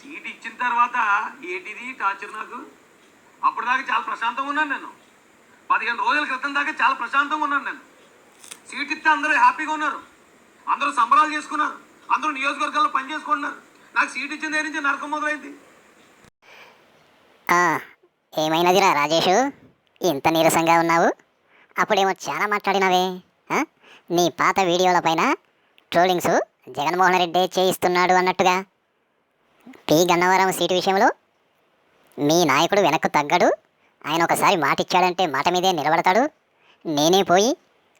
Seat ఇచ్చిన తర్వాత ఏంటిది టార్చర్ నాకు? అప్పటిదాకా చాలా ప్రశాంతంగా ఉన్నాను నేను. పదిహేను రోజుల క్రితం దాకా చాలా ప్రశాంతంగా ఉన్నాను నేను. సీట్ ఇస్తే అందరూ హ్యాపీగా ఉన్నారు. అందరూ సంబరాలు చేసుకున్నారు. అందరూ నియోజకవర్గాల్లో పనిచేసుకుంటున్నారు నాకు సీట్ ఇచ్చిన దగ్గర నుంచి నరకం మొదలైంది. ఏమైనదిరా రాజేషు? ఇంత నీరసంగా ఉన్నావు? అప్పుడేమో చాలా మాట్లాడినవే. నీ పాత వీడియోల పైన ట్రోలింగ్స్ జగన్మోహన్ రెడ్డి చేయిస్తున్నాడు అన్నట్టుగా. పి గన్నవరం సీటు విషయంలో మీ నాయకుడు వెనక్కు తగ్గడు. ఆయన ఒకసారి మాట ఇచ్చాడంటే మాట మీదే నిలబడతాడు. నేనే పోయి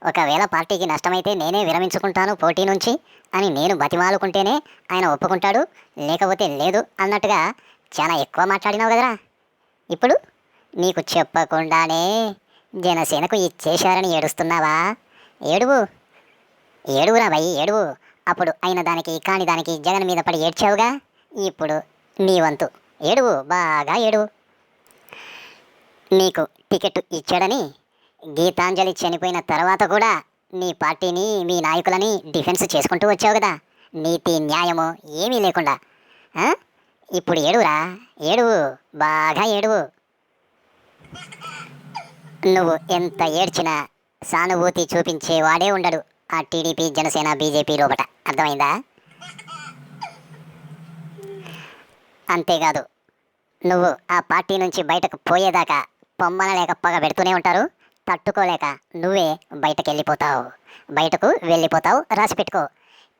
ఒకవేళ పార్టీకి నష్టమైతే నేనే విరమించుకుంటాను పోటీ నుంచి అని నేను బతిమాలుకుంటేనే ఆయన ఒప్పుకుంటాడు. లేకపోతే లేదు అన్నట్టుగా చాలా ఎక్కువ మాట్లాడినావు కదరా. ఇప్పుడు నీకు చెప్పకుండానే జనసేనకు ఇచ్చేశారని ఏడుస్తున్నావా? ఏడువు. ఏడువురా భయ్ ఏడువు. అప్పుడు అయిన దానికి కాని దానికి జగన్ మీద పడి ఏడ్చావుగా? ఇప్పుడు నీ వంతు. ఏడువు బాగా ఏడువు. నీకు టికెట్ ఇచ్చాడని గీతాంజలి చనిపోయిన తర్వాత కూడా నీ పార్టీని మీ నాయకులని డిఫెన్స్ చేసుకుంటూ వచ్చావు కదా. నీతి న్యాయము ఏమీ లేకుండా. ఇప్పుడు ఏడువురా? ఏడువు బాగా ఏడువు. నువ్వు ఎంత ఏడ్చినా సానుభూతి చూపించే వాడే ఉండడు. ఆ టీడీపీ జనసేన బీజేపీ లోపట. అర్థమైందా? అంతేకాదు. నువ్వు ఆ పార్టీ నుంచి బయటకు పోయేదాకా పొమ్మన లేక పగ పెడుతూనే ఉంటారు. తట్టుకోలేక నువ్వే బయటకు వెళ్ళిపోతావు బయటకు వెళ్ళిపోతావు. రాసి పెట్టుకో.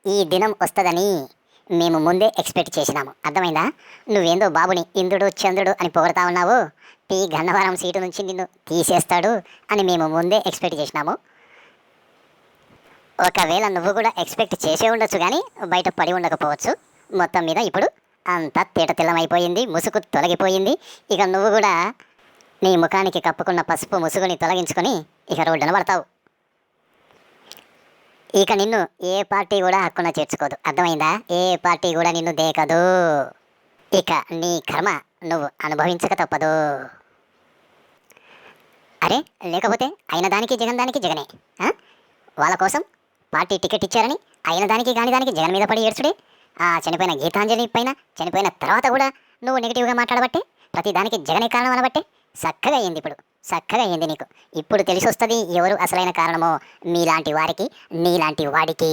ఈ దినం వస్తుందని మేము ముందే ఎక్స్పెక్ట్ చేసినాము. అర్థమైందా? నువ్వేందో బాబుని ఇంద్రుడు చంద్రుడు అని పొగడతా ఉన్నావు. పి గన్నవరం సీటు నుంచి నిన్ను తీసేస్తాడు అని మేము ముందే ఎక్స్పెక్ట్ చేసినాము. ఒకవేళ నువ్వు కూడా ఎక్స్పెక్ట్ చేసే ఉండొచ్చు కానీ బయట పడి ఉండకపోవచ్చు. మొత్తం మీద ఇప్పుడు అంతా తీటతిల్లమైపోయింది ముసుగు తొలగిపోయింది. ఇక నువ్వు కూడా నీ ముఖానికి కప్పుకున్న పసుపు ముసుగుని తొలగించుకొని ఇక రోడ్డున పడతావు. ఇక నిన్ను ఏ పార్టీ కూడా హక్కున చేర్చుకోదు. అర్థమైందా? ఏ పార్టీ కూడా నిన్ను దేకదు. ఇక నీ కర్మ నువ్వు అనుభవించక తప్పదు. అరే లేకపోతే అయిన దానికి జగన్ దానికి జగనే వాళ్ళ కోసం పార్టీ టికెట్ ఇచ్చారని అయిన దానికి కాని దానికి జగన్ మీద పడి ఏడ్చుడే? ఆ చనిపోయిన గీతాంజలి పైన చనిపోయిన తర్వాత కూడా నువ్వు నెగిటివ్గా మాట్లాడబట్టే ప్రతి దానికి జగనే కారణం అనబట్టే చక్కగా అయింది ఇప్పుడు చక్కగా అయింది నీకు. ఇప్పుడు తెలిసి వస్తుంది ఎవరు అసలైన కారణమో మీలాంటి వారికి నీలాంటి వాడికి.